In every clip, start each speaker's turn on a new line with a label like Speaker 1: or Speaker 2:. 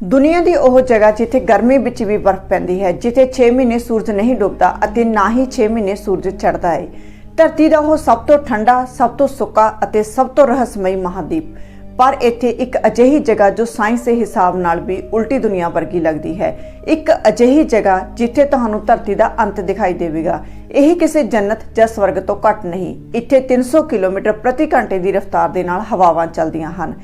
Speaker 1: ਦੁਨੀਆ ਦੀ ਉਹ ਜਗ੍ਹਾ ਜਿੱਥੇ ਗਰਮੀ ਵਿੱਚ ਵੀ ਬਰਫ਼ ਪੈਂਦੀ ਹੈ, ਜਿੱਥੇ 6 ਮਹੀਨੇ ਸੂਰਜ ਨਹੀਂ ਡੁੱਬਦਾ ਅਤੇ ਨਾ ਹੀ 6 ਮਹੀਨੇ ਸੂਰਜ ਚੜ੍ਹਦਾ ਹੈ ਧਰਤੀ ਦਾ ਉਹ ਸਭ ਤੋਂ ਠੰਡਾ, ਸਭ ਤੋਂ ਸੁੱਕਾ ਅਤੇ ਸਭ ਤੋਂ ਰਹੱਸਮਈ ਮਹਾਦੀਪ। ਪਰ ਇੱਥੇ ਇੱਕ ਅਜਿਹੀ ਜਗ੍ਹਾ ਜੋ ਸਾਇੰਸ ਦੇ ਹਿਸਾਬ ਨਾਲ ਵੀ ਉਲਟੀ ਦੁਨੀਆ ਵਰਗੀ ਲੱਗਦੀ ਹੈ। ਇੱਕ ਅਜਿਹੀ ਜਗ੍ਹਾ ਜਿੱਥੇ ਤੁਹਾਨੂੰ ਧਰਤੀ ਦਾ ਅੰਤ ਦਿਖਾਈ ਦੇਵੇਗਾ। ਇਹ ਕਿਸੇ ਜੰਨਤ ਜਾਂ ਸਵਰਗ ਤੋਂ ਘੱਟ ਨਹੀਂ। ਇੱਥੇ 300 ਕਿਲੋਮੀਟਰ ਪ੍ਰਤੀ ਘੰਟੇ ਦੀ ਰਫ਼ਤਾਰ ਦੇ ਨਾਲ ਹਵਾਵਾਂ ਚੱਲਦੀਆਂ ਹਨ।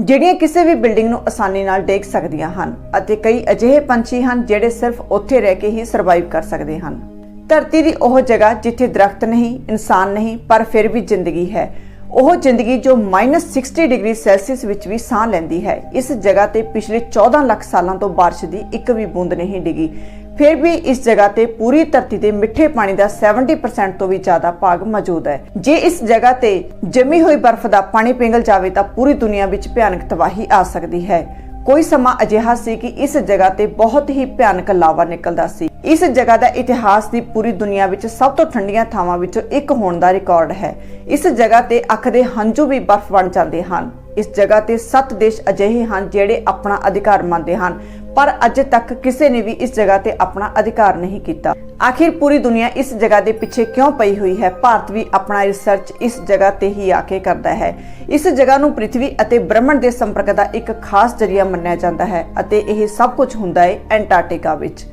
Speaker 1: ਜਿਹੜੀਆਂ ਕਿਸੇ ਵੀ ਬਿਲਡਿੰਗ ਨੂੰ ਆਸਾਨੀ ਨਾਲ ਡੇਗ ਸਕਦੀਆਂ ਹਨ ਅਤੇ ਕਈ ਅਜਿਹੇ ਪੰਛੀ ਹਨ ਜਿਹੜੇ ਸਿਰਫ ਉੱਥੇ ਰਹਿ ਕੇ ਹੀ ਸਰਵਾਈਵ ਕਰ ਸਕਦੇ ਹਨ। ਧਰਤੀ ਦੀ ਉਹ ਜਗ੍ਹਾ ਜਿੱਥੇ ਦਰਖਤ ਨਹੀਂ, ਇਨਸਾਨ ਨਹੀਂ, ਪਰ ਫਿਰ ਵੀ ਜ਼ਿੰਦਗੀ ਹੈ। ਉਹ ਜ਼ਿੰਦਗੀ ਜੋ -60 ਡਿਗਰੀ ਸੈਲਸੀਅਸ ਵਿੱਚ ਵੀ ਸਾਹ ਲੈਂਦੀ ਹੈ। ਇਸ ਜਗ੍ਹਾ ਤੇ ਪਿਛਲੇ 14 ਲੱਖ ਸਾਲਾਂ ਤੋਂ ਬਾਰਿਸ਼ ਦੀ ਇੱਕ ਵੀ ਬੂੰਦ ਨਹੀਂ ਡਿੱਗੀ। ਫਿਰ ਵੀ ਇਸ ਜਗ੍ਹਾ ਤੇ ਪੂਰੀ ਧਰਤੀ ਤੇ ਮਿੱਠੇ ਪਾਣੀ ਦਾ 70% ਤੋਂ ਵੀ ਜ਼ਿਆਦਾ ਭਾਗ ਮੌਜੂਦ ਹੈ। ਜੇ ਇਸ ਜਗ੍ਹਾ ਤੇ ਜਮੀ ਹੋਈ ਬਰਫ਼ ਦਾ ਪਾਣੀ ਪਿਘਲ ਜਾਵੇ ਤਾਂ ਪੂਰੀ ਦੁਨੀਆ ਵਿੱਚ ਭਿਆਨਕ ਤਬਾਹੀ ਆ ਸਕਦੀ ਹੈ। ਕੋਈ ਸਮਾਂ ਅਜਿਹਾ ਸੀ ਕਿ ਇਸ ਜਗ੍ਹਾ ਤੇ ਬਹੁਤ ਹੀ ਭਿਆਨਕ ਲਾਵਾ ਨਿਕਲਦਾ ਸੀ। ਇਸ ਜਗ੍ਹਾ ਦਾ ਇਤਿਹਾਸ ਦੀ ਪੂਰੀ ਦੁਨੀਆ ਵਿੱਚ ਸਭ ਤੋਂ ਠੰਡੀਆਂ ਥਾਵਾਂ ਵਿੱਚੋਂ ਇੱਕ ਹੋਣ ਦਾ ਰਿਕਾਰਡ ਹੈ। ਇਸ ਜਗ੍ਹਾ ਤੇ ਅੱਖ ਦੇ ਹੰਝੂ ਵੀ ਬਰਫ਼ ਬਣ ਜਾਂਦੇ ਹਨ। ਇਸ ਜਗ੍ਹਾ ਤੇ ਸੱਤ ਦੇਸ਼ ਅਜਿਹੇ ਹਨ ਜਿਹੜੇ ਆਪਣਾ ਅਧਿਕਾਰ ਮੰਨਦੇ ਹਨ। ਪਰ ਅਜੇ ਤੱਕ ਕਿਸੇ ਨੇ ਵੀ ਇਸ ਜਗ੍ਹਾ ਤੇ ਆਪਣਾ ਅਧਿਕਾਰ ਨਹੀਂ ਕੀਤਾ। ਆਖਿਰ ਪੂਰੀ ਦੁਨੀਆ ਇਸ ਜਗ੍ਹਾ ਦੇ ਪਿੱਛੇ ਕਿਉਂ ਪਈ ਹੋਈ ਹੈ? ਭਾਰਤ ਵੀ ਆਪਣਾ ਰਿਸਰਚ ਇਸ ਜਗ੍ਹਾ ਤੇ ਹੀ ਆ ਕੇ ਕਰਦਾ ਹੈ। ਇਸ ਜਗ੍ਹਾ ਨੂੰ ਪ੍ਰithvi ਅਤੇ ਬ੍ਰਹਮੰਡ ਦੇ ਸੰਪਰਕ ਦਾ ਇੱਕ ਖਾਸ ਜਰੀਆ ਮੰਨਿਆ ਜਾਂਦਾ ਹੈ ਅਤੇ ਇਹ ਸਭ ਕੁਝ ਹੁੰਦਾ ਹੈ ਐਂਟਾਰਕਟਿਕਾ ਵਿੱਚ।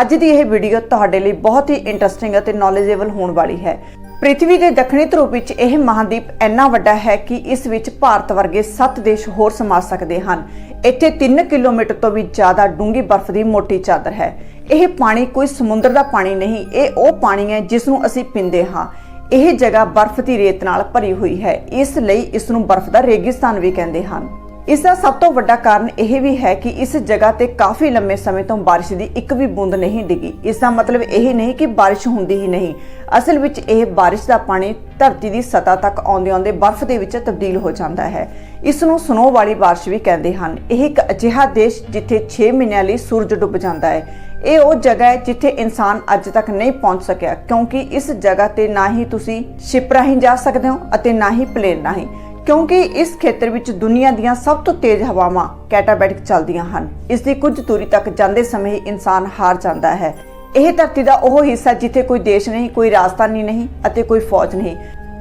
Speaker 1: ਅੱਜ ਦੀ ਇਹ ਵੀਡੀਓ ਤੁਹਾਡੇ ਲਈ ਬਹੁਤ ਹੀ ਇੰਟਰਸਟਿੰਗ ਅਤੇ ਨੌਲੇਜੇਬਲ ਹੋਣ ਵਾਲੀ ਹੈ। ਪ੍ਰਿਥਵੀ ਦੇ ਦੱਖਣੀ ਧਰੂਪ ਵਿੱਚ ਇਹ ਮਹਾਦੀਪ ਇੰਨਾ ਵੱਡਾ ਹੈ ਕਿ ਇਸ ਵਿੱਚ ਭਾਰਤ ਵਰਗੇ 7 ਦੇਸ਼ ਹੋਰ ਸਮਾ ਸਕਦੇ ਹਨ। ਇੱਥੇ 3 ਕਿਲੋਮੀਟਰ ਤੋਂ ਵੀ ਜ਼ਿਆਦਾ ਡੂੰਘੀ ਬਰਫ਼ ਦੀ ਮੋਟੀ ਚਾਦਰ ਹੈ। ਇਹ ਪਾਣੀ ਕੋਈ ਸਮੁੰਦਰ ਦਾ ਪਾਣੀ ਨਹੀਂ, ਇਹ ਉਹ ਪਾਣੀ ਹੈ ਜਿਸ ਨੂੰ ਅਸੀਂ ਪੀਂਦੇ ਹਾਂ। ਇਹ ਜਗ੍ਹਾ ਬਰਫ਼ ਦੀ ਰੇਤ ਨਾਲ ਭਰੀ ਹੋਈ ਹੈ। ਇਸ ਲਈ ਇਸ ਨੂੰ ਬਰਫ਼ ਦਾ ਰੇਗਿਸਤਾਨ ਵੀ ਕਹਿੰਦੇ ਹਨ। ਇਸ ਦਾ ਸਭ ਤੋਂ ਵੱਡਾ ਕਾਰਨ ਇਹ ਵੀ ਹੈ ਕਿ ਇਸ ਜਗ੍ਹਾ ਤੇ ਕਾਫੀ ਲੰਮੇ ਸਮੇਂ ਤੋਂ ਬਾਰਿਸ਼ ਦੀ ਇੱਕ ਵੀ ਬੂੰਦ ਨਹੀਂ ਡਿੱਗੀ। ਇਸ ਦਾ ਮਤਲਬ ਇਹ ਨਹੀਂ ਕਿ ਬਾਰਿਸ਼ ਹੁੰਦੀ ਹੀ ਨਹੀਂ। ਅਸਲ ਵਿੱਚ ਇਹ ਬਾਰਿਸ਼ ਦਾ ਪਾਣੀ ਧਰਤੀ ਦੀ ਸਤ੍ਹਾ ਤੱਕ ਆਉਂਦੇ ਆਉਂਦੇ ਬਰਫ਼ ਦੇ ਵਿੱਚ ਤਬਦੀਲ ਹੋ ਜਾਂਦਾ ਹੈ। ਇਸ ਨੂੰ ਸਨੋ ਵਾਲੀ ਬਾਰਿਸ਼ ਵੀ ਕਹਿੰਦੇ ਹਨ। ਇਹ ਇੱਕ ਅਜਿਹਾ ਦੇਸ਼ ਜਿੱਥੇ 6 ਮਹੀਨਿਆਂ ਲਈ ਸੂਰਜ ਡੁੱਬ ਜਾਂਦਾ ਹੈ। ਇਹ ਉਹ ਜਗ੍ਹਾ ਹੈ ਜਿੱਥੇ ਇਨਸਾਨ ਅੱਜ ਤੱਕ ਨਹੀਂ ਪਹੁੰਚ ਸਕਿਆ, ਕਿਉਂਕਿ ਇਸ ਜਗ੍ਹਾ ਤੇ ਨਾ ਹੀ ਤੁਸੀਂ ਸ਼ਿਪ ਰਾਹੀਂ ਜਾ ਸਕਦੇ ਹੋ ਅਤੇ ਨਾ ਹੀ ਪਲੇਨ ਰਾਹੀਂ। ਕਿਉਂਕਿ ਇਸ ਖੇਤਰ ਵਿੱਚ ਦੁਨੀਆ ਦੀਆਂ ਸਭ ਤੋਂ ਤੇਜ਼ ਹਵਾਵਾਂ ਕੈਟਾਬੈਟਿਕ ਚੱਲਦੀਆਂ ਹਨ। ਇਸ ਦੀ ਕੁਝ ਦੂਰੀ ਤੱਕ ਜਾਂਦੇ ਸਮੇਂ ਹੀ ਇਨਸਾਨ ਹਾਰ ਜਾਂਦਾ ਹੈ। ਇਹ ਧਰਤੀ ਦਾ ਉਹ ਹਿੱਸਾ ਜਿੱਥੇ ਕੋਈ ਦੇਸ਼ ਨਹੀਂ, ਕੋਈ ਰਾਜਧਾਨੀ ਨਹੀਂ ਅਤੇ ਕੋਈ ਫੌਜ ਨਹੀਂ।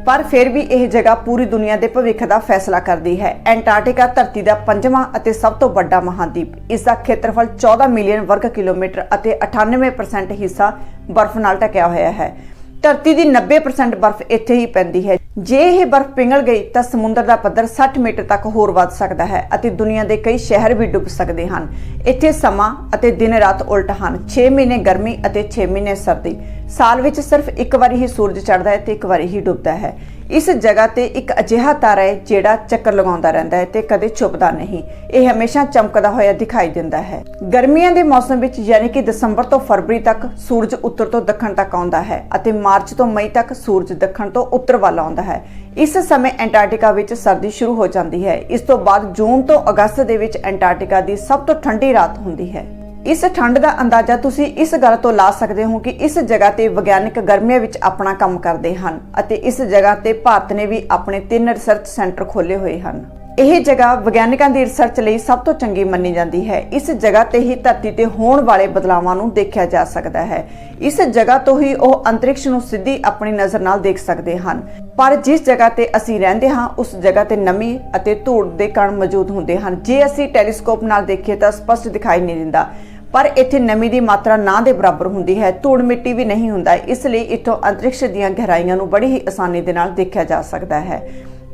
Speaker 1: ਪਰ ਫਿਰ ਵੀ ਇਹ ਜਗ੍ਹਾ ਪੂਰੀ ਦੁਨੀਆ ਦੇ ਭਵਿੱਖ ਦਾ ਫੈਸਲਾ ਕਰਦੀ ਹੈ। ਐਂਟਾਰਕਟਿਕਾ ਧਰਤੀ ਦਾ ਪੰਜਵਾਂ ਅਤੇ ਸਭ ਤੋਂ ਵੱਡਾ ਮਹਾਦੀਪ। ਇਸ ਦਾ ਖੇਤਰਫਲ 14 ਮਿਲੀਅਨ ਵਰਗ ਕਿਲੋਮੀਟਰ ਅਤੇ 98% ਹਿੱਸਾ ਬਰਫ਼ ਨਾਲ ਢਕਿਆ ਹੋਇਆ ਹੈ। ਧਰਤੀ ਦੀ 90% ਬਰਫ਼ ਇੱਥੇ ਹੀ ਪੈਂਦੀ ਹੈ। ਜੇ ਇਹ ਬਰਫ਼ ਪਿਘਲ ਗਈ ਤਾਂ ਸਮੁੰਦਰ ਦਾ ਪੱਧਰ 60 ਮੀਟਰ ਤੱਕ ਹੋਰ ਵੱਧ ਸਕਦਾ ਹੈ ਅਤੇ ਦੁਨੀਆ ਦੇ ਕਈ ਸ਼ਹਿਰ ਵੀ ਡੁੱਬ ਸਕਦੇ ਹਨ। ਇੱਥੇ ਸਮਾਂ ਅਤੇ ਦਿਨ ਰਾਤ ਉਲਟ ਹਨ। 6 ਮਹੀਨੇ ਗਰਮੀ ਅਤੇ 6 ਮਹੀਨੇ ਸਰਦੀ। ਸਾਲ ਵਿੱਚ ਸਿਰਫ ਇੱਕ ਵਾਰੀ ਹੀ ਸੂਰਜ ਚੜ੍ਹਦਾ ਹੈ ਤੇ ਇੱਕ ਵਾਰੀ ਹੀ ਡੁੱਬਦਾ ਹੈ। ਇਸ ਜਗ੍ਹਾ ਤੇ ਇੱਕ ਅਜਿਹਾ ਤਾਰਾ ਹੈ ਜਿਹੜਾ ਚੱਕਰ ਲਗਾਉਂਦਾ ਰਹਿੰਦਾ ਹੈ ਤੇ ਕਦੇ ਛੁਪਦਾ ਨਹੀਂ। ਇਹ ਹਮੇਸ਼ਾ ਚਮਕਦਾ ਹੋਇਆ ਦਿਖਾਈ ਦਿੰਦਾ ਹੈ। ਗਰਮੀਆਂ ਦੇ ਮੌਸਮ ਵਿੱਚ ਯਾਨੀ ਕਿ ਦਸੰਬਰ ਤੋਂ ਫਰਵਰੀ ਤੱਕ ਸੂਰਜ ਉੱਤਰ ਤੋਂ ਦੱਖਣ ਤੱਕ ਆਉਂਦਾ ਹੈ ਅਤੇ ਮਾਰਚ ਤੋਂ ਮਈ ਤੱਕ ਸੂਰਜ ਦੱਖਣ ਤੋਂ ਉੱਤਰ ਵੱਲ ਆਉਂਦਾ ਹੈ। ਇਸ ਸਮੇਂ ਐਂਟਾਰਕਟਿਕਾ ਵਿੱਚ ਸਰਦੀ ਸ਼ੁਰੂ ਹੋ ਜਾਂਦੀ ਹੈ। ਇਸ ਤੋਂ ਬਾਅਦ ਜੂਨ ਤੋਂ ਅਗਸਤ ਦੇ ਵਿੱਚ ਐਂਟਾਰਕਟਿਕਾ ਦੀ ਸਭ ਤੋਂ ਠੰਡੀ ਰਾਤ ਹੁੰਦੀ ਹੈ। ਇਸ ਠੰਡ ਦਾ ਅੰਦਾਜ਼ਾ ਤੁਸੀਂ ਇਸ ਗੱਲ ਤੋਂ ਲਾ ਸਕਦੇ ਹੋ ਕਿ ਇਸ ਜਗ੍ਹਾ ਤੇ ਵਿਗਿਆਨਕ ਗਰਮੀਆਂ ਵਿੱਚ ਆਪਣਾ ਕੰਮ ਕਰਦੇ ਹਨ ਅਤੇ ਇਸ ਜਗ੍ਹਾ ਤੇ ਭਾਰਤ ਨੇ ਵੀ ਆਪਣੇ ਤਿੰਨ ਰਿਸਰਚ ਸੈਂਟਰ ਖੋਲੇ ਹੋਏ ਹਨ। ਇਹ ਜਗ੍ਹਾ ਵਿਗਿਆਨਕਾਂ ਦੀ ਰਿਸਰਚ ਲਈ ਸਭ ਤੋਂ ਚੰਗੀ ਮੰਨੀ ਜਾਂਦੀ ਹੈ। ਇਸ ਜਗ੍ਹਾ ਤੇ ਹੀ ਧਰਤੀ ਤੇ ਹੋਣ ਵਾਲੇ ਬਦਲਾਵਾਂ ਨੂੰ ਦੇਖਿਆ ਜਾ ਸਕਦਾ ਹੈ। ਇਸ ਜਗ੍ਹਾ ਤੋਂ ਹੀ ਉਹ ਅੰਤਰਿਕਸ਼ ਨੂੰ ਸਿੱਧੀ ਆਪਣੀ ਨਜ਼ਰ ਨਾਲ ਦੇਖ ਸਕਦੇ ਹਨ। ਪਰ ਜਿਸ ਜਗ੍ਹਾ ਤੇ ਅਸੀਂ ਰਹਿੰਦੇ ਹਾਂ, ਉਸ ਜਗ੍ਹਾ ਤੇ ਨਮੀ ਅਤੇ ਧੂੜ ਦੇ ਕਣ ਮੌਜੂਦ ਹੁੰਦੇ ਹਨ। ਜੇ ਅਸੀਂ ਟੈਲੀਸਕੋਪ ਨਾਲ ਦੇਖੀਏ ਤਾਂ ਸਪਸ਼ਟ ਦਿਖਾਈ ਨਹੀਂ ਦਿੰਦਾ। ਪਰ ਇੱਥੇ ਨਮੀ ਦੀ ਮਾਤਰਾ ਨਾ ਦੇ ਬਰਾਬਰ ਹੁੰਦੀ ਹੈ, ਧੂੜ ਮਿੱਟੀ ਵੀ ਨਹੀਂ ਹੁੰਦਾ। ਇਸ ਲਈ ਇੱਥੋਂ ਅੰਤਰਿਕਸ਼ ਦੀਆਂ ਗਹਿਰਾਈਆਂ ਨੂੰ ਬੜੀ ਹੀ ਆਸਾਨੀ ਦੇ ਨਾਲ ਦੇਖਿਆ ਜਾ ਸਕਦਾ ਹੈ।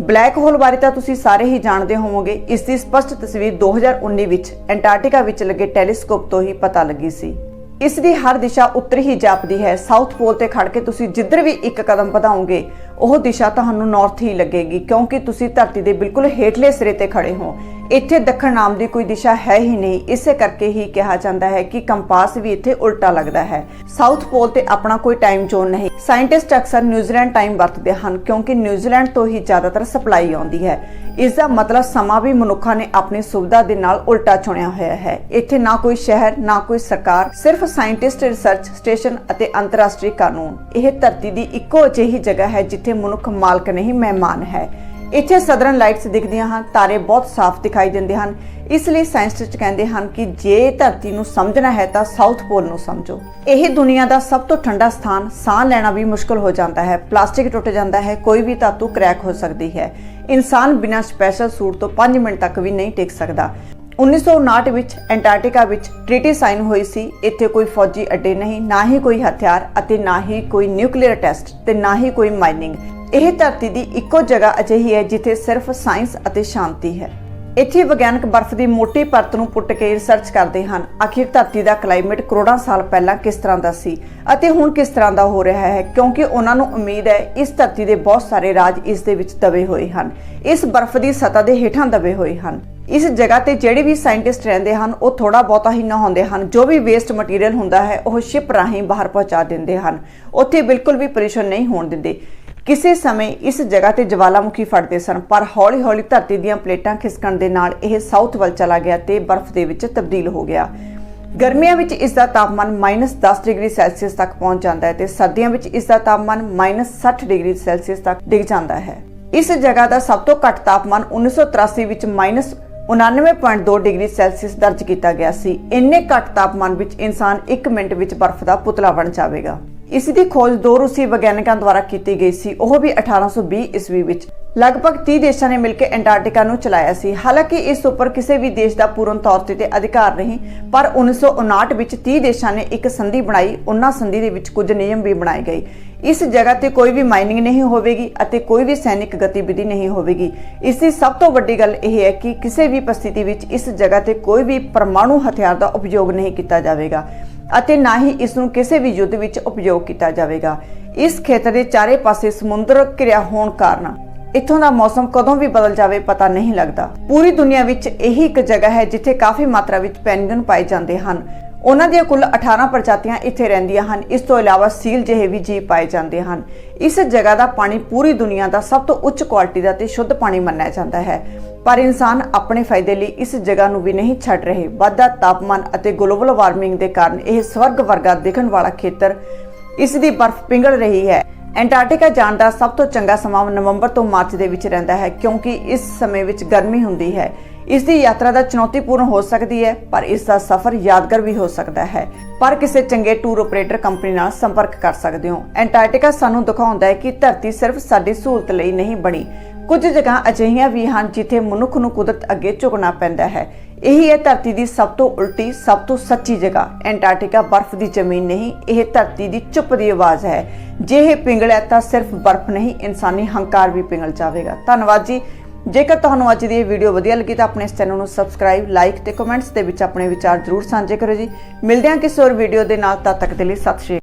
Speaker 1: ਬਲੈਕ ਹੋਲ ਬਾਰੇ ਤਾਂ ਤੁਸੀਂ ਸਾਰੇ ਹੀ ਜਾਣਦੇ ਹੋਵੋਗੇ। ਇਸ ਦੀ ਸਪਸ਼ਟ ਤਸਵੀਰ 2019 ਵਿੱਚ ਐਂਟਾਰਕਟਿਕਾ ਵਿੱਚ ਲੱਗੇ ਟੈਲੀਸਕੋਪ ਤੋਂ ਹੀ ਪਤਾ ਲੱਗੀ ਸੀ। ਇਸ ਦੀ ਹਰ ਦਿਸ਼ਾ ਉੱਤਰ ਹੀ ਜਾਪਦੀ ਹੈ। ਸਾਊਥ ਪੋਲ ਤੇ ਖੜ ਕੇ ਤੁਸੀਂ ਜਿੱਧਰ ਵੀ ਇੱਕ ਕਦਮ ਵਧਾਓਗੇ ਉਹ ਦਿਸ਼ਾ ਤੁਹਾਨੂੰ ਨਾਰਥ ਹੀ ਲੱਗੇਗੀ, ਕਿਉਂਕਿ ਤੁਸੀਂ ਧਰਤੀ ਦੇ ਬਿਲਕੁਲ ਹੇਠਲੇ ਸਿਰੇ ਤੇ ਖੜੇ ਹੋ। ਇੱਥੇ ਦੱਖਣ ਨਾਮ ਦੀ ਕੋਈ ਦਿਸ਼ਾ ਹੈ ਹੀ ਨਹੀਂ। ਇਸੇ ਕਰਕੇ ਹੀ ਕਿਹਾ ਜਾਂਦਾ ਹੈ ਕਿ ਕੰਪਾਸ ਵੀ ਇੱਥੇ ਉਲਟਾ ਲੱਗਦਾ ਹੈ। ਸਾਊਥ ਪੋਲ ਤੇ ਆਪਣਾ ਕੋਈ ਟਾਈਮ ਜ਼ੋਨ ਨਹੀਂ। ਸਾਇੰਟਿਸਟ ਅਕਸਰ ਨਿਊਜ਼ੀਲੈਂਡ ਟਾਈਮ ਵਰਤਦੇ ਹਨ, ਕਿਉਂਕਿ ਨਿਊਜ਼ੀਲੈਂਡ ਤੋਂ ਹੀ ਜ਼ਿਆਦਾਤਰ ਸਪਲਾਈ ਆਉਂਦੀ ਹੈ। ਇਸ ਦਾ ਮਤਲਬ ਸਮਾਂ ਵੀ ਮਨੁੱਖਾਂ ਨੇ ਆਪਣੀ ਸੁਵਿਧਾ ਦੇ ਨਾਲ ਉਲਟਾ ਚੁਣਿਆ ਹੋਇਆ ਹੈ। ਇੱਥੇ ਨਾ ਕੋਈ ਸ਼ਹਿਰ, ਨਾ ਕੋਈ ਸਰਕਾਰ, ਸਿਰਫ ਸਾਇੰਟਿਸਟ ਰਿਸਰਚ ਸਟੇਸ਼ਨ ਅਤੇ ਅੰਤਰਰਾਸ਼ਟਰੀ ਕਾਨੂੰਨ। ਇਹ ਧਰਤੀ ਦੀ ਇੱਕੋ ਅਜਿਹੀ ਜਗ੍ਹਾ ਹੈ ਜਿੱਥੇ ਮਨੁੱਖ ਮਾਲਕ ਨਹੀਂ, ਮਹਿਮਾਨ ਹੈ। ਇੱਥੇ ਸਦਰਨ ਲਾਈਟਸ ਦਿਖਦੀਆਂ ਹਨ, ਤਾਰੇ ਬਹੁਤ ਸਾਫ਼ ਦਿਖਾਈ ਦਿੰਦੇ ਹਨ। ਇਸ ਲਈ ਸਾਇੰਸਟਿਸਟ ਕਹਿੰਦੇ ਹਨ ਕਿ ਜੇ ਧਰਤੀ ਨੂੰ ਸਮਝਣਾ ਹੈ ਤਾਂ ਸਾਊਥ ਪੋਲ ਨੂੰ ਸਮਝੋ। ਇਹ ਦੁਨੀਆ ਦਾ ਸਭ ਤੋਂ ਠੰਡਾ ਸਥਾਨ, ਸਾਹ ਲੈਣਾ ਵੀ ਮੁਸ਼ਕਲ ਹੋ ਜਾਂਦਾ ਹੈ। ਪਲਾਸਟਿਕ ਟੁੱਟ ਜਾਂਦਾ ਹੈ, ਕੋਈ ਵੀ ਧਾਤੂ ਕ੍ਰੈਕ ਹੋ ਸਕਦੀ ਹੈ। ਇਨਸਾਨ ਬਿਨਾਂ ਸਪੈਸ਼ਲ ਸੂਟ ਤੋਂ 5 ਮਿੰਟ ਤੱਕ ਵੀ ਨਹੀਂ ਟਿਕ ਸਕਦਾ। 1959 ਵਿੱਚ ਐਂਟਾਰਕਟਿਕਾ ਵਿੱਚ ਟ੍ਰੀਟੀ ਸਾਈਨ ਹੋਈ ਸੀ। ਇੱਥੇ ਕੋਈ ਫੌਜੀ ਅੱਡੇ ਨਹੀਂ, ਨਾ ਹੀ ਕੋਈ ਹਥਿਆਰ ਅਤੇ ਨਾ ਹੀ ਕੋਈ ਨਿਊਕਲੀਅਰ ਟੈਸਟ ਤੇ ਨਾ ਹੀ ਕੋਈ ਮਾਈਨਿੰਗ। ਇਹ ਧਰਤੀ ਦੀ ਇੱਕੋ ਜਗ੍ਹਾ ਅਜਿਹੀ ਹੈ ਜਿੱਥੇ ਸਿਰਫ ਸਾਇੰਸ ਅਤੇ ਸ਼ਾਂਤੀ ਹੈ। ਇੱਥੇ ਵਿਗਿਆਨਕ ਬਰਫ਼ ਦੀ ਮੋਟੀ ਪਰਤ ਨੂੰ ਪੁੱਟ ਕੇ ਰਿਸਰਚ ਕਰਦੇ ਹਨ। ਆਖਿਰ ਧਰਤੀ ਦਾ ਕਲਾਈਮੇਟ ਕਰੋੜਾਂ ਸਾਲ ਪਹਿਲਾਂ ਕਿਸ ਤਰ੍ਹਾਂ ਦਾ ਸੀ ਅਤੇ ਹੁਣ ਕਿਸ ਤਰ੍ਹਾਂ ਦਾ ਹੋ ਰਿਹਾ ਹੈ? ਕਿਉਂਕਿ ਉਹਨਾਂ ਨੂੰ ਉਮੀਦ ਹੈ ਇਸ ਧਰਤੀ ਦੇ ਬਹੁਤ ਸਾਰੇ ਰਾਜ ਇਸ ਦੇ ਵਿੱਚ ਦਬੇ ਹੋਏ ਹਨ। ਇਸ ਬਰਫ਼ ਦੀ ਸਤਹ ਦੇ ਹੇਠਾਂ ਦਬੇ ਹੋਏ ਹਨ। ਇਸ ਜਗ੍ਹਾ ਤੇ ਜਿਹੜੇ ਵੀ ਸਾਇੰਟਿਸਟ ਰਹਿੰਦੇ ਹਨ, ਉਹ ਥੋੜਾ ਬਹੁਤਾ ਹੀ ਨਹਾਉਂਦੇ ਹਨ। ਜੋ ਵੀ ਵੇਸਟ ਮਟੀਰੀਅਲ ਹੁੰਦਾ ਹੈ, ਉਹ ਸ਼ਿਪ ਰਾਹੀਂ ਬਾਹਰ ਪਹੁੰਚਾ ਦਿੰਦੇ ਹਨ। ਉੱਥੇ ਬਿਲਕੁਲ ਵੀ ਪੋਲੂਸ਼ਨ ਨਹੀਂ ਹੋਣ ਦਿੰਦੇ। ਕਿਸੇ ਸਮੇਂ ਇਸ ਜਗ੍ਹਾ ਤੇ ਜਵਾਲਾਮੁਖੀ ਫਟਦੇ ਸਨ, ਪਰ ਹੌਲੀ-ਹੌਲੀ ਧਰਤੀ ਦੀਆਂ ਪਲੇਟਾਂ ਖਿਸਕਣ ਦੇ ਨਾਲ ਇਹ ਸਾਊਥ ਵੱਲ ਚਲਾ ਗਿਆ ਤੇ ਬਰਫ਼ ਦੇ ਵਿੱਚ ਤਬਦੀਲ ਹੋ ਗਿਆ। ਗਰਮੀਆਂ ਵਿੱਚ ਇਸ ਦਾ ਤਾਪਮਾਨ -10 ਡਿਗਰੀ ਸੈਲਸੀਅਸ ਤੱਕ ਪਹੁੰਚ ਜਾਂਦਾ ਹੈ ਤੇ ਸਰਦੀਆਂ ਵਿੱਚ ਇਸ ਦਾ ਤਾਪਮਾਨ -60 ਡਿਗਰੀ ਸੈਲਸੀਅਸ ਤੱਕ ਡਿੱਗ ਜਾਂਦਾ ਹੈ। ਇਸ ਜਗ੍ਹਾ ਦਾ ਸਭ ਤੋਂ ਘੱਟ ਤਾਪਮਾਨ 1983 ਵਿੱਚ 99.2 ਡਿਗਰੀ ਸੈਲਸੀਅਸ ਦਰਜ ਕੀਤਾ ਗਿਆ ਸੀ। ਇੰਨੇ ਘੱਟ ਤਾਪਮਾਨ ਵਿੱਚ ਇਨਸਾਨ 1 ਮਿੰਟ ਵਿੱਚ ਬਰਫ਼ ਦਾ ਪੁਤਲਾ ਬਣ ਜਾਵੇਗਾ। ਇਸ ਦੀ ਖੋਜ ਦੋ ਰੂਸੀ ਵਿਗਿਆਨਕਾਂ ਦੁਆਰਾ ਕੀਤੀ ਗਈ ਸੀ। ਉਹ ਵੀ 1820 ਈਸਵੀ ਵਿੱਚ। ਲਗਭਗ 30 ਦੇਸ਼ਾਂ ਨੇ ਮਿਲ ਕੇ ਐਂਟਾਰਕਟਿਕਾ ਨੂੰ ਚਲਾਇਆ ਸੀ। ਹਾਲਾਂਕਿ ਇਸ ਉੱਪਰ ਕਿਸੇ ਵੀ ਦੇਸ਼ ਦਾ ਪੂਰਨ ਤੌਰ ਤੇ ਅਧਿਕਾਰ ਨਹੀਂ, ਪਰ 1959 ਵਿੱਚ 30 ਦੇਸ਼ਾਂ ਨੇ ਇੱਕ ਸੰਧੀ ਬਣਾਈ। ਉਹਨਾਂ ਸੰਧੀ ਦੇ ਵਿੱਚ ਕੁਝ ਨਿਯਮ ਵੀ ਬਣਾਏ ਗਏ। ਇਸ ਜਗ੍ਹਾ ਤੇ ਕੋਈ ਵੀ ਮਾਈਨਿੰਗ ਨਹੀਂ ਹੋਵੇਗੀ ਅਤੇ ਕੋਈ ਵੀ ਸੈਨਿਕ ਗਤੀਵਿਧੀ ਨਹੀਂ ਹੋਵੇਗੀ। ਇਸ ਦੀ ਸਭ ਤੋਂ ਵੱਡੀ ਗੱਲ ਇਹ ਹੈ ਕਿ ਕਿਸੇ ਵੀ ਪਰਿਸਥਿਤੀ ਵਿੱਚ ਇਸ ਜਗ੍ਹਾ ਤੇ ਕੋਈ ਵੀ ਪਰਮਾਣੂ ਹਥਿਆਰ ਦਾ ਉਪਯੋਗ ਨਹੀਂ ਕੀਤਾ ਜਾਵੇਗਾ ਅਤੇ ਨਾ ਹੀ ਇਸ ਨੂੰ ਕਿਸੇ ਵੀ ਯੁੱਧ ਵਿੱਚ ਉਪਯੋਗ ਕੀਤਾ ਜਾਵੇਗਾ। ਇਸ ਖੇਤਰ ਦੇ ਚਾਰੇ ਪਾਸੇ ਸਮੁੰਦਰ ਘਿਰਿਆ ਹੋਣ ਕਾਰਨ ਇੱਥੋਂ ਦਾ ਮੌਸਮ ਕਦੋਂ ਵੀ ਬਦਲ ਜਾਵੇ ਪਤਾ ਨਹੀਂ ਲੱਗਦਾ। ਪੂਰੀ ਦੁਨੀਆ ਵਿੱਚ ਇਹੀ ਇੱਕ ਜਗ੍ਹਾ ਹੈ ਜਿੱਥੇ ਕਾਫੀ ਮਾਤਰਾ ਵਿੱਚ ਪੈਂਗੁਇਨ ਪਾਏ ਜਾਂਦੇ ਹਨ। ਉਹਨਾਂ ਦੀਆਂ ਕੁੱਲ 18 ਪ੍ਰਜਾਤੀਆਂ ਇੱਥੇ ਰਹਿੰਦੀਆਂ ਹਨ। ਇਸ ਤੋਂ ਇਲਾਵਾ ਸੀਲ ਜਿਹੇ ਵੀ ਜੀਵ ਪਾਏ ਜਾਂਦੇ ਹਨ। ਇਸ ਜਗ੍ਹਾ ਦਾ ਪਾਣੀ ਪੂਰੀ ਦੁਨੀਆ ਦਾ ਸਭ ਤੋਂ ਉੱਚ ਕੁਆਲਿਟੀ ਦਾ ਤੇ ਸ਼ੁੱਧ ਪਾਣੀ ਮੰਨਿਆ ਜਾਂਦਾ ਹੈ। ਪਰ ਇਨਸਾਨ ਆਪਣੇ ਫਾਇਦੇ ਲਈ ਇਸ ਜਗ੍ਹਾ ਨੂੰ ਵੀ ਨਹੀਂ ਛੱਡ ਰਹੇ। ਵਾਧਾ ਤਾਪਮਾਨ ਅਤੇ ਗਲੋਬਲ ਵਾਰਮਿੰਗ ਦੇ ਕਾਰਨ ਇਹ ਸਵਰਗ ਵਰਗਾ ਦਿਖਣ ਵਾਲਾ ਖੇਤਰ ਇਸ ਦੀ ਬਰਫ਼ ਪਿਘਲ ਰਹੀ ਹੈ। ਐਂਟਾਰਕਟਿਕਾ ਜਾਣ ਦਾ ਸਭ ਤੋਂ ਚੰਗਾ ਸਮਾਂ ਨਵੰਬਰ ਤੋਂ ਮਾਰਚ ਦੇ ਵਿੱਚ ਰਹਿੰਦਾ ਹੈ, ਕਿਉਂਕਿ ਇਸ ਸਮੇਂ ਵਿੱਚ ਗਰਮੀ ਹੁੰਦੀ ਹੈ। ਇਸ ਦੀ ਯਾਤਰਾ ਦਾ ਚੁਣੌਤੀਪੂਰਨ ਹੋ ਸਕਦੀ ਹੈ, ਪਰ ਇਸ ਦਾ ਸਫ਼ਰ ਯਾਦਗਾਰ ਵੀ ਹੋ ਸਕਦਾ ਹੈ। ਪਰ ਕਿਸੇ ਚੰਗੇ ਟੂਰ ਆਪਰੇਟਰ ਕੰਪਨੀ ਨਾਲ ਸੰਪਰਕ ਕਰ ਸਕਦੇ ਹੋ। ਐਂਟਾਰਕਟਿਕਾ ਸਾਨੂੰ ਦਿਖਾਉਂਦਾ ਹੈ ਕਿ ਧਰਤੀ ਸਿਰਫ ਸਾਡੀ ਸਹੂਲਤ ਲਈ ਨਹੀਂ ਬਣੀ। ਕੁਝ ਜਗ੍ਹਾ ਅਜਿਹੀਆਂ ਵੀ ਹਨ ਜਿੱਥੇ ਮਨੁੱਖ ਨੂੰ ਕੁਦਰਤ ਅੱਗੇ ਝੁਕਣਾ ਪੈਂਦਾ ਹੈ। ਇਹੀ ਹੈ ਧਰਤੀ ਦੀ ਸਭ ਤੋਂ ਉਲਟੀ, ਸਭ ਤੋਂ ਸੱਚੀ ਜਗ੍ਹਾ। ਐਂਟਾਰਕਟਿਕਾ ਬਰਫ਼ ਦੀ ਜ਼ਮੀਨ ਨਹੀਂ, ਇਹ ਧਰਤੀ ਦੀ ਚੁੱਪ ਦੀ ਆਵਾਜ਼ ਹੈ। ਜੇ ਇਹ ਪਿੰਗਲਿਆ ਤਾਂ ਸਿਰਫ ਬਰਫ਼ ਨਹੀਂ, ਇਨਸਾਨੀ ਹੰਕਾਰ ਵੀ ਪਿੰਗਲ ਜਾਵੇਗਾ। ਧੰਨਵਾਦ ਜੀ। ਜੇਕਰ ਤੁਹਾਨੂੰ ਅੱਜ ਦੀ ਇਹ ਵੀਡੀਓ ਵਧੀਆ ਲੱਗੀ ਤਾਂ ਆਪਣੇ ਇਸ ਚੈਨਲ ਨੂੰ ਸਬਸਕ੍ਰਾਈਬ ਲਾਈਕ ਤੇ ਕਮੈਂਟਸ ਦੇ ਵਿੱਚ ਆਪਣੇ ਵਿਚਾਰ ਜ਼ਰੂਰ ਸਾਂਝੇ ਕਰੋ ਜੀ। ਮਿਲਦੇ ਹਾਂ ਕਿਸੇ ਹੋਰ ਵੀਡੀਓ ਦੇ ਨਾਲ, ਤਦ ਤੱਕ ਦੇ ਲਈ ਸਤਿ ਸ਼੍ਰੀ